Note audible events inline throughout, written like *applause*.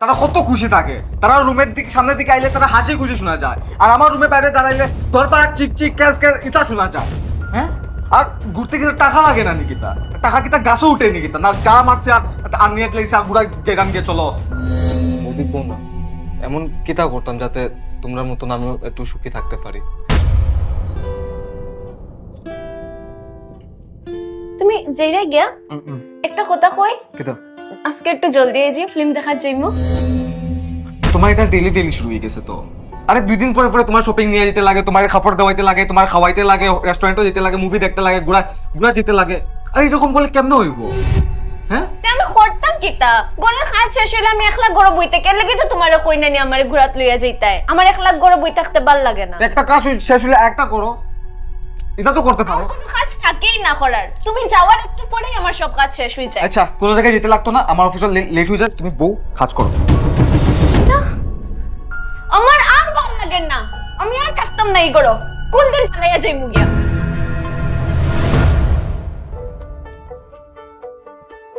তারা কত খুশি থাকে। তারা রুমের দিক সামনের দিকে আইলে তারা হাসি খুশি শোনা যায়। আর আমার রুমে বাইরে দাঁড়াইলে দরবার চিক চিক ক্যাস ক্যাস ইতা শোনা যায়। হ্যাঁ? আর ঘুরতে গেলে টাকা লাগে না নিকিতা। টাকা কিতা গাছও উঠে নিকিতা। না যা মারছে আর আর নিয়ে গেলে আর ঘুরা যেখান গিয়ে চলো না এমন কিতা করতাম যাতে তোমরা মতন আমিও একটু সুখী থাকতে পারি? তুমি যেইরা গিয়া একটা কথা কই? কিতা আজকে একটু জলদি এই যে ফিল্ম দেখার যাইমু তোমার এটা ডেলি ডেলি শুরু হয়ে গেছে তো। আরে দুই দিন পরে পরে তোমার শপিং নিয়ে যেতে লাগে তোমার খাবার দেওয়াইতে লাগে তোমার খাওয়াইতে লাগে রেস্টুরেন্টও যেতে লাগে মুভি দেখতে লাগে ঘুরা ঘুরা যেতে লাগে। আরে এরকম করলে কেমনে হইব? হ্যাঁ? আমি করতাম কিতা গরের কাজ শেষ হইলে আমি একলা গড় বইতে কেন লাগে তো তোমার কই নানি আমার ঘুরাত লইয়া যাইতাই আমার একলা গড় বই থাকতে ভালো লাগে না। তো একটা কাজ শেষ হলে একটা করো। এটা তো করতে পারো। কোনো কাজ থাকেই না করার। তুমি যাওয়ার একটু পরেই আমার সব কাজ শেষ হয়ে যায়। আচ্ছা কোনো জায়গায় যেতে লাগতো না? আমার অফিসে লেট হয়ে যায় তুমি বউ কাজ করো। আমার আর ভালো লাগে না। আমি আর থাকতাম না এই গড় কোন দিন ফালাইয়া যাইমু গিয়া?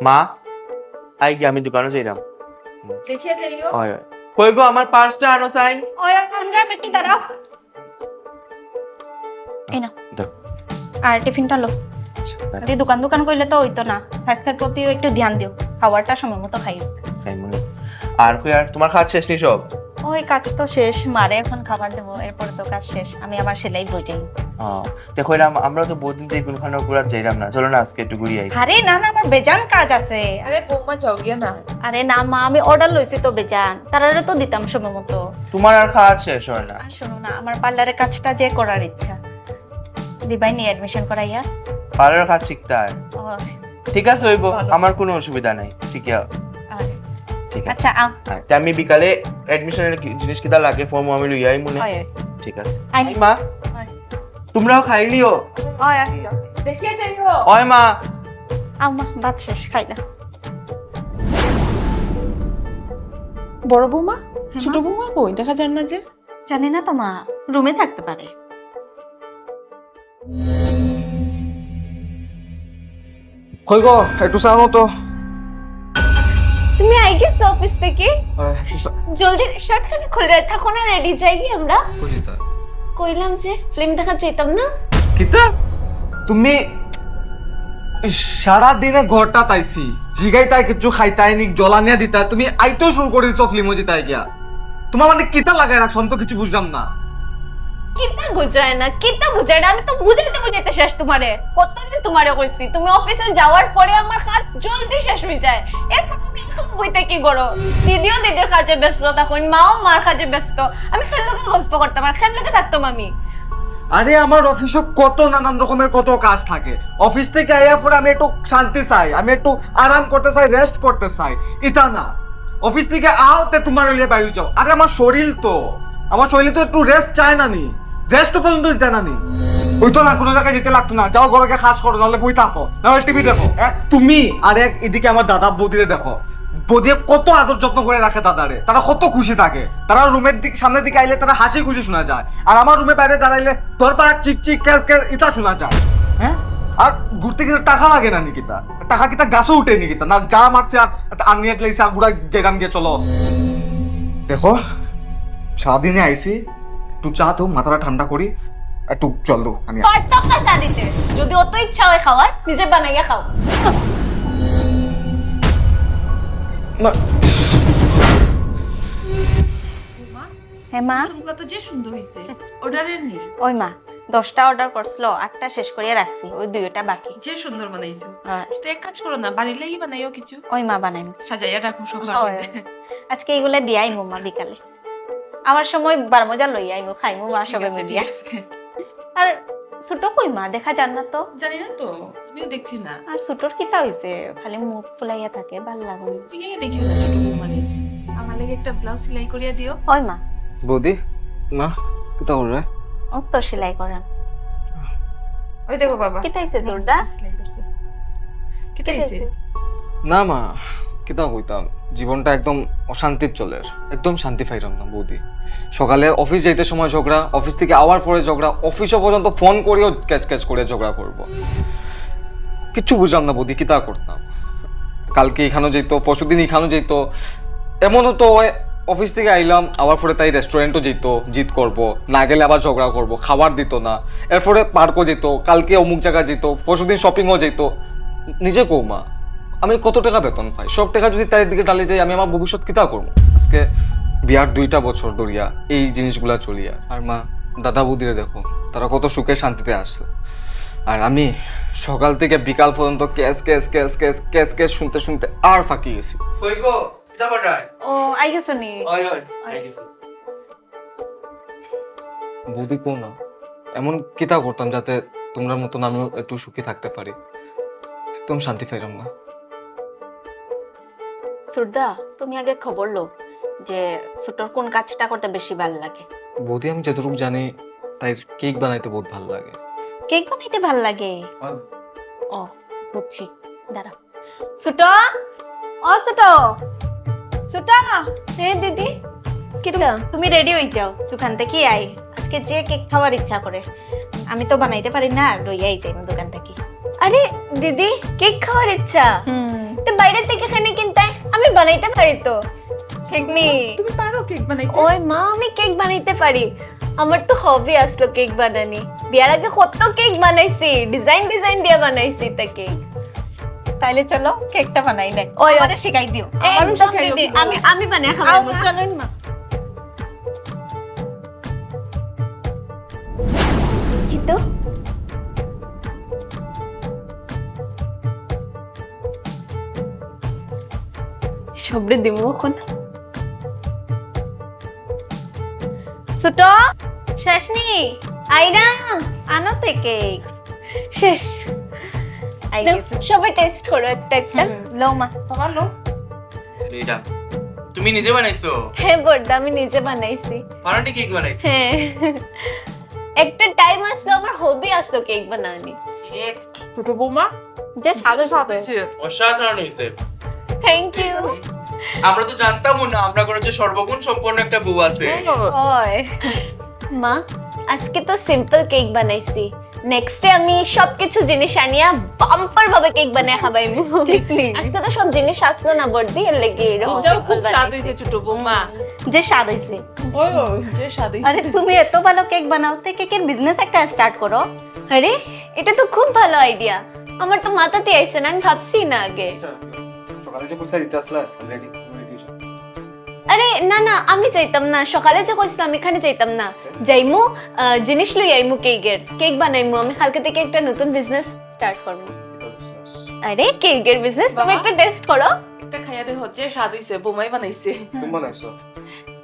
মা আই কি আমি দোকানে যাইলাম দেখিয়ে যাইও হয় হয়। কই গো আমার পার্সটা আনো চাই। ওই আমরা একটু দাঁড়াও। এই না। আর টিফিনটা লো। খালি দোকান দোকান করলে তো হইতো না। স্বাস্থ্যের প্রতিও একটু ধ্যান দিও। খাবারটা সময় মতো খাইও। খাই আর কই আর তোমার কাজ শেষ নি সব? ওই কাজ তো শেষ। মারে এখন খাবার দেবো। এরপরে তো কাজ শেষ। আমি আবার সেলাই বই যাই হ্যাঁ দেখো এরাম আমরা তো বহুদিন থেকে কোনখানে ঘুরা যাইলাম না। চলো না আজকে একটু ঘুরি আই। আরে না না আমার বেজান কাজ আছে। আরে বৌমা যাও গিয়া না। আরে না মা আমি অর্ডার লইছি তো বেজান। তারারে তো দিতাম সময় মতো। তোমার আর কাজ শেষ হয় না। শোনো না আমার পার্লারের কাজটা যে করার ইচ্ছা। দিবাই নিয়ে অ্যাডমিশন করাইয়া। পার্লার কাজ শিখতে হয়। ঠিক আছে হইব আমার কোনো অসুবিধা নাই ঠিক আছে ঠিক আছে। আচ্ছা আও হ্যাঁ, আমি বিকালে অ্যাডমিশনের জিনিস কিটা লাগে ফর্ম আমি লই আই মনে ঠিক আছে। আই। মা। হয়। তোমরাও খাইলিও হয় দেখিয়ে যাইও। ওই মা। আও মা ভাত শেষ খাইলা বড় বৌমা? ছোট বৌমা কই? দেখা যান না যে। জানি না তো মা রুমে থাকতে পারে। কই গো একটু চাও তো। তুমি আই গেছো অফিস থেকে? চা- জলদি শার্ট খানে খুলে থাকো না রেডি যাই আমরা। কইলাম যে ফিল্ম দেখা যেতাম না? কিতা? তুমি সারা দিনে ঘরটা তাইছি জিগাই তাই কিছু খাইতাই নি জ্বলানিয়া দিতা তুমি আইতেও শুরু করে দিছো ফিল্ম জিতাই গিয়া। তোমার মানে কিতা লাগাই রাখছো? আমি তো কিছু বুঝলাম না। কিতা বুঝায় না, কিতা বুঝায় না? আমি তো বুঝাইতে বুঝাইতে শেষ তোমারে। কতদিন তোমারে কইছি? তুমি অফিসে যাওয়ার পরে আমার কাজ জলদি শেষ হয়ে যায়। এরপর তুমি এখন বইতে কি করো? দিদিও দিদির কাজে ব্যস্ত, তখন মাও মার কাজে ব্যস্ত। আমি লোকে গল্প করতাম আর লোকে থাকতাম আমি। আরে, আমার অফিসে কত নানান রকমের কত কাজ থাকে। অফিস থেকে আইয়া পরে আমি একটু শান্তি চাই, আমি একটু আরাম করতে চাই রেস্ট করতে চাই। ইতা না। অফিস থেকে আওতে তোমার হইলে বাইরে যাও। আরে, আমার শরীর তো। আমার শরীরে তো একটু রেস্ট চায় না নি। রেস্ট পর্যন্ত দিতে না নি ওই তো না, কোনো জায়গায় যেতে লাগতো না। যাও ঘরে গিয়ে কাজ করো, নাহলে বই থাকো। নাহলে টিভি দেখো এক তুমি আর এক এদিকে আমার দাদা বৌদিরে দেখো। বৌদি কত আদর যত্ন করে রাখে দাদারে। তারা কত খুশি থাকে। তারা রুমের দিক, সামনের দিকে আইলে তারা হাসি খুশি শোনা যায়। আর আমার রুমে বাইরে দাঁড়াইলে দরবার চিক চিক, ক্যাস ক্যাস ইতা শোনা যায়। হ্যাঁ? আর ঘুরতে গেলে টাকা লাগে না নিকিতা। টাকা কিতা গাছও উঠে নিকিতা। না, যা মারছে আর আর নিয়ে গেলে আর ঘুরা যেখান গিয়ে চলো। দেখো, সারাদিনে আইসি একটু চা তো মাথাটা ঠান্ডা করি একটু জল দো আমি পারতাম না চা দিতে যদি অত ইচ্ছা হয় খাওয়ার নিজে বানাইয়া খাও। হ্যাঁ মা। তো যে সুন্দর হইছে অর্ডারের ওই মা দশটা অর্ডার করছিল আটটা শেষ করিয়া রাখছি ওই দুইটা বাকি। যে সুন্দর বানাইছো। হয়। তো এক কাজ করো না বাড়ির লাগি বানাইও কিছু। ওই মা বানাইম। সাজাইয়া রাখো সবার আজকে এগুলা দিয়াই মোমা বিকালে। আমার সময় বার মজা লই আইমু খাইমু মা সবে আছে। আর ছোট কই মা? দেখা যান না তো। জানি না তো আমিও দেখছি না। আর ছোটর কিতা হইছে? খালি মুখ ফুলাইয়া থাকে ভালো লাগে না। জিগাইয়া দেখিও না ছোট বৌমারে আমার লাগে একটা ব্লাউজ সেলাই করিয়া দিও। ওই মা। বৌদি মা কিতা করবে ও তো সেলাই করান। ওই দেখো বাবা। কিতা হইছে জোরদা সেলাই করছে। কেটে কিতা হইছে? না মা কিতা কইতাম? জীবনটা একদম অশান্তির চলের। একদম শান্তি পাইলাম না, বৌদি। সকালে অফিস যাইতে সময় ঝগড়া অফিস থেকে আওয়ার পরে ঝগড়া অফিসও পর্যন্ত ফোন করেও ক্যাচ ক্যাচ করে ঝগড়া করব। কিচ্ছু বুঝলাম না, বৌদি কিতা করতাম? কালকে এখানেও যেত পরশুদিন এখানেও যেত এমনও তো অফিস থেকে আইলাম, আবার পরে তাই রেস্টুরেন্টও যেত জিত করব। না গেলে আবার ঝগড়া করব, খাবার দিত না। এরপরে পার্কও যেত কালকে অমুক জায়গা যেত পরশুদিন শপিংও যেত নিজে কৌমা। আমি কত টাকা বেতন পাই? সব টাকা যদি তার দিকে ডালি দেয় আমি আমার ভবিষ্যৎ কিতা করব? আজকে বিয়ার দুইটা বছর ধরিয়া এই জিনিসগুলা চলিয়া আর মা দাদা বৌদিরে দেখো তারা কত সুখে শান্তিতে আসছে। আর আমি সকাল থেকে বিকাল পর্যন্ত cash cash cash cash cash cash শুনতে শুনতে আর ফাঁকি গেছি। কই গো? এটা ও আই গেছো নি? ওই ওই আই গেছি। বৌদি কো না এমন কিতা করতাম যাতে তোমরা মতন আমিও একটু সুখী থাকতে পারি। একদম শান্তি পাইলাম না। সুরদা তুমি আগে খবর লো যে ছোটর কোন কাজটা করতে বেশি ভালো লাগে। বৌদি আমি যতটুকু জানি তাই কেক বানাইতে বহুত ভালো লাগে। কেক বানাইতে ভালো লাগে? ও বুঝছি। দাঁড়া ছোট ও ছোট ছোট হ্যাঁ দিদি কিটা তুমি রেডি হয়ে যাও দোকান থেকে আই আজকে যে কেক খাওয়ার ইচ্ছা করে। আমি তো বানাইতে পারি না লইয়াই যাই না দোকান থেকে। আরে দিদি কেক খাওয়ার ইচ্ছা? হুম। তো বাইরে থেকে এখানে কিনতে আমি বানাইতে পারি তো। কেক মি। তুমি পারো কেক বানাইতে? ওই মা আমি কেক বানাইতে পারি। আমার তো হবি আসলো কেক বানানি। বিয়ার আগে কত কেক বানাইছি ডিজাইন ডিজাইন দিয়ে বানাইছি তা কেক। তাইলে চলো কেকটা বানাইলে ওই, আমারে শিখাই দিও। কিন্তু। আমি আমি বানাই খাব মা। চলুন মা। কি সবরে দিব এখন। ছোট শেষ নি আইরা আনো তে কেক শেষ সবাই টেস্ট করো একটা একটা। লো মা। তোমার লো এটা তুমি নিজে বানাইছো? হ্যাঁ বড়দা আমি নিজে বানাইছি। পারাটি কেক বানাই? হ্যাঁ। একটা টাইম আসলো আমার হবি আসলো কেক বানানি। ছোট বৌমা যে সাদা সাদা অসাধারণ হয়েছে। থ্যাংক ইউ আমরা তো জানতামও না আমরা কোনো যে সর্বগুণ সম্পন্ন একটা বউ আছে। ওই মা আজকে তো সিম্পল কেক বানাইছি। নেক্সট ডে আমি সবকিছু জিনিস আনিয়া বাম্পার ভাবে কেক বানিয়ে খাবাইমু। ঠিকলি। আজকে তো সব জিনিস আসলো না বর্দি এর লেগে এরকম খুব স্বাদ হয়েছে ছোট বৌমা। যে স্বাদ হইছে। ওই যে স্বাদ আরে তুমি এত ভালো কেক বানাও তে কেকের বিজনেস একটা স্টার্ট করো। আরে এটা তো খুব ভালো আইডিয়া আমার তো মাথাতে আইছে না আমি ভাবছি না আগে। সকালে যে পয়সা দিতে আসলে রেডি আরে না না আমি যাইতাম না। সকালে যে কইছিলাম এখানে যাইতাম না। যাইমু জিনিস লই আইমু কেকের কেক বানাইমু। আমি কালকে থেকে একটা নতুন বিজনেস স্টার্ট করব। আরে কেকের বিজনেস তুমি একটা টেস্ট করো। একটা খাইয়া দেখো যে স্বাদ হয়েছে বৌমাই বানাইছে। তুমি বানাইছো?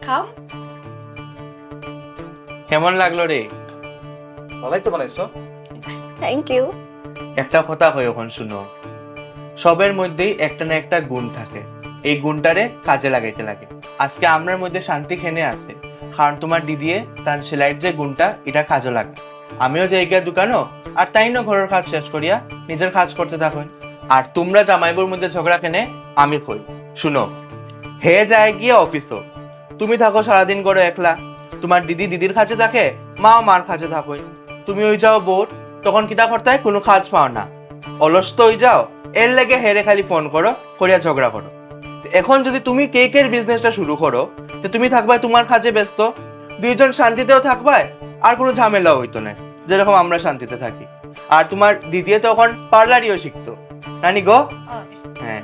খাও। কেমন লাগল রে? ভালোই তো বানাইছো। থ্যাংক ইউ একটা কথা হয় এখন শুনো। সবের মধ্যেই একটা না একটা গুণ থাকে। এই গুণটারে কাজে লাগাইতে লাগে। আজকে আমরার মধ্যে শান্তি খেনে আছে। কারণ তোমার দিদিয়ে তার সেলাইয়ের যে গুণটা, এটা কাজে লাগে আমিও যাই গিয়া দোকানও, আর তাই না ঘরের কাজ শেষ করিয়া নিজের কাজ করতে থাকো। আর তোমরা জামাইবুর মধ্যে ঝগড়া কেনে আমি কই। শুনো, হে যায় গিয়ে অফিসও, তুমি থাকো সারাদিন করে একলা। তোমার দিদি দিদির কাছে থাকে মা মার কাছে থাকো তুমি ওই যাও বোর, তখন কিতা করতে কোনো কাজ পাও না। অলস তো হয়ে যাও এর লাগে হেরে খালি ফোন করো, করিয়া ঝগড়া করো। এখন যদি তুমি কেকের বিজনেসটা শুরু করো, তো তুমি থাকবা তোমার কাজে ব্যস্ত, দুইজন শান্তিতেও থাকবায় আর কোনো ঝামেলা হইতো না, যেরকম আমরা শান্তিতে থাকি। আর তোমার দিদিয়ে তখন পার্লারিও শিখতো। নানি গো? হ্যাঁ।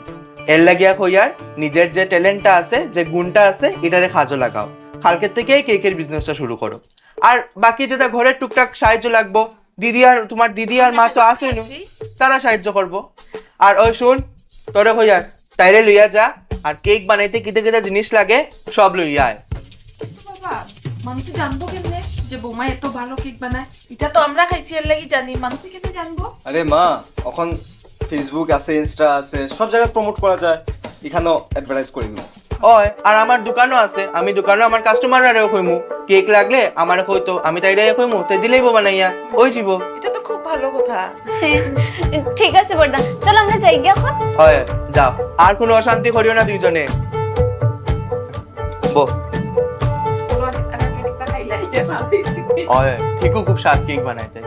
এর লাগিয়া কইয়ার নিজের যে ট্যালেন্টটা আছে, যে গুণটা আছে, এটারে কাজে লাগাও। কালকের থেকে কেকের বিজনেসটা শুরু করো। আর বাকি যেটা ঘরের টুকটাক সাহায্য লাগবো দিদি আর তোমার দিদি আর মা তো আসেন। তারা সাহায্য করব। আর ওই শুন তোরে হইয়া তাইরে লইয়া যা আর কেক বানাইতে কিতে কিতে জিনিস লাগে সব লইয়া আয়। বাবা মানুষ জানব কেমনে যে বৌমা এত ভালো কেক বানায়? এটা তো আমরা খাইছি এর লাগি জানি। মানুষ কেমনে জানব? আরে মা এখন ফেসবুক আছে ইনস্টা আছে সব জায়গায় প্রমোট করা যায়। এখানেও অ্যাডভার্টাইজ করি না ওই আর আমার দোকানও আছে। আমি দোকানে আমার কাস্টমাররাও কইমু কেক লাগলে আমার কইতো আমি তাইরে কইমু তাই দিলেই বো বানাইয়া। ওই জীব। এটা তো খুব ভালো কথা। *laughs* ঠিক আছে বর্দা চলো আমরা যাই গিয়ে এখন। হয় যাও। আর কোনো অশান্তি করিও না দুইজনে। বো হয় ঠিকও খুব স্বাদ কেক বানাইতে।